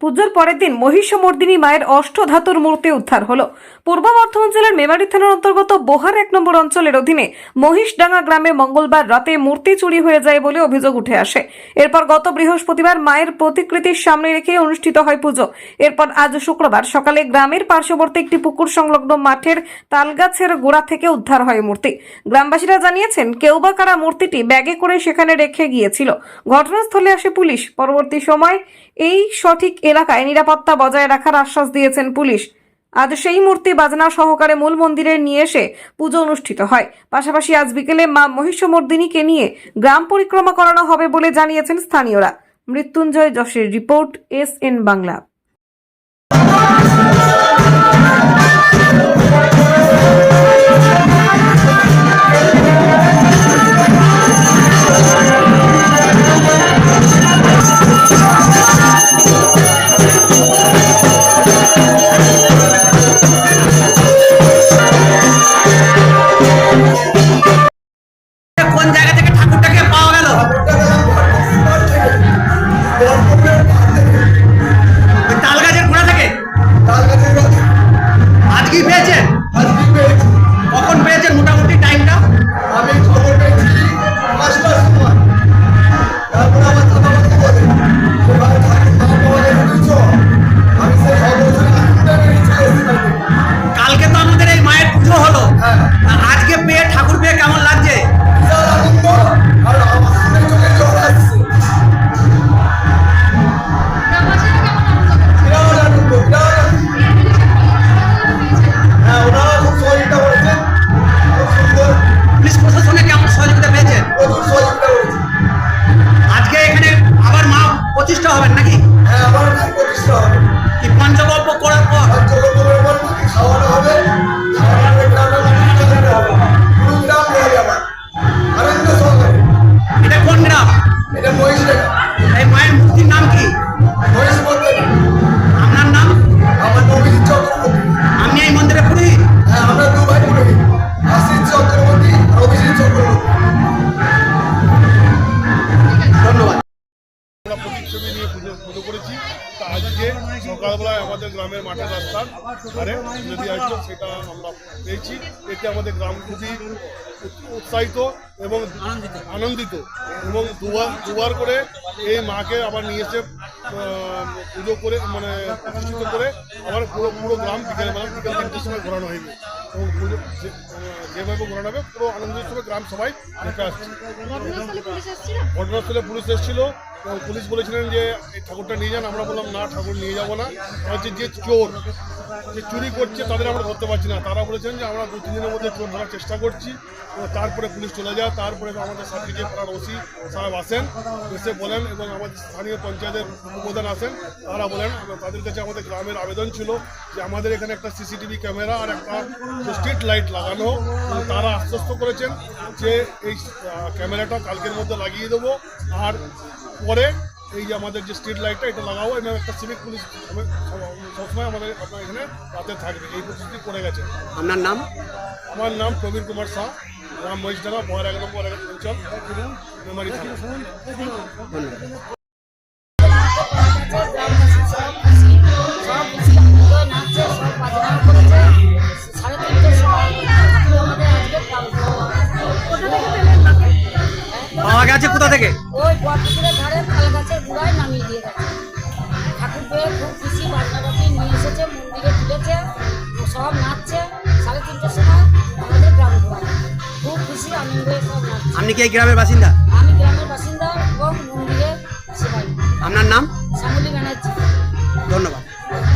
পুজোর পরের দিন মহিষমর্দিনী মায়ের অষ্টধাতুর মূর্তি উদ্ধার হলো। পূর্ব বর্ধমান জেলার মেমারি থানার অন্তর্গত বোহার এক নম্বর অঞ্চলের অধীনে মহিষডাঙ্গা গ্রামে মঙ্গলবার রাতে মূর্তি চুরি হয়ে যায় বলে অভিযোগ উঠে আসে। এরপর গত বৃহস্পতিবার মায়ের প্রতিকৃতির সামনে রেখে অনুষ্ঠিত হয় পুজো। এরপর আজ শুক্রবার সকালে গ্রামের পার্শ্ববর্তী একটি পুকুর সংলগ্ন মাঠের তালগাছের গোড়া থেকে উদ্ধার হয় মূর্তি। গ্রামবাসীরা জানিয়েছেন, কেউ বা কারা মূর্তিটি ব্যাগে করে সেখানে রেখে গিয়েছিল। ঘটনাস্থলে আসে পুলিশ। পরবর্তী সময় এই সঠিক এলাকায় নিরাপত্তা বজায় রাখার আশ্বাস দিয়েছেন পুলিশ। আজ সেই মূর্তি বাজনা সহকারে মূল মন্দিরে নিয়ে এসে পুজো অনুষ্ঠিত হয়। পাশাপাশি আজ বিকেলে মা মহিষমর্দিনীকে নিয়ে গ্রাম পরিক্রমা করানো হবে বলে জানিয়েছেন স্থানীয়রা। মৃত্যুঞ্জয় যশের রিপোর্ট, এস এন বাংলা। আমাদের গ্রামের মাঠের রাস্তার ধারে যদি আসব সেটা আমরা পেয়েছি। এতে আমাদের গ্রাম খুবই উৎসাহিত এবং আনন্দিত এবং দুবার দুবার করে এই মাকে আবার নিয়ে এসে পুজো করে মানে প্রতিষ্ঠিত করে আবার পুরো পুরো গ্রাম বিকেলবেলা বিকেল তিনটের সময় ঘোরানো হয়েছে এবং পুজো যেভাবে ঘোরানো হবে পুরো আনন্দের সঙ্গে গ্রাম সবাই দেখে আসছে। ঘটনাস্থলে পুলিশ এসেছিল? পুলিশ এসেছিল। এবং পুলিশ বলেছিলেন যে এই ঠাকুরটা নিয়ে যান। আমরা বললাম না ঠাকুর নিয়ে যাব না। হচ্ছে যে চোর যে চুরি করছে তাদের আমরা ধরতে পারছি না। তারা বলেছেন যে আমরা দু তিন দিনের মধ্যে চোর ধরার চেষ্টা করছি। তারপরে পুলিশ চলে যায়। তারপরে আমাদের সার্টিফিকেট পাড়ার ওসি সাহেব আসেন এসে বলেন এবং আমাদের স্থানীয় পঞ্চায়েতের উপপ্রধান আসেন তারা বলেন তাদের কাছে আমাদের গ্রামের আবেদন ছিল যে আমাদের এখানে একটা সিসিটিভি ক্যামেরা আর একটা স্ট্রিট লাইট লাগানো। তারা আশ্বস্ত করেছেন যে এই ক্যামেরাটা কালকের মধ্যে লাগিয়ে দেবো আর পরে এই যে আমাদের যে স্ট্রিট লাইটটা এটা লাগাবো এবং একটা সিভিক পুলিশ সবসময় আমাদের আপনার এখানে রাতে থাকবে। এই প্রস্তুতি করে গেছে। আপনার নাম? আমার নাম প্রবীর কুমার শাহ গ্রাম মহিষডাঙ্গা বহার এক নম্বর অঞ্চল মেমারি পাওয়া গেছে কোথা থেকে? ওই বটপুকুরের ধারে তাল গাছের গুড়ায় নামিয়ে দিয়ে গেছে। ঠাকুর পেয়ে খুব খুশি বাজনাবাজি নিয়ে এসেছে মন্দিরে তুলেছে সব নাচছে। সাড়ে তিনটের সময় আমাদের গ্রাম ঘোরা খুব খুশি আনন্দে আপনি কি এই গ্রামের বাসিন্দা? আমি গ্রামের বাসিন্দা এবং মন্দিরে সেবাই আপনার নাম? শ্যামলী ব্যানার্জি। ধন্যবাদ।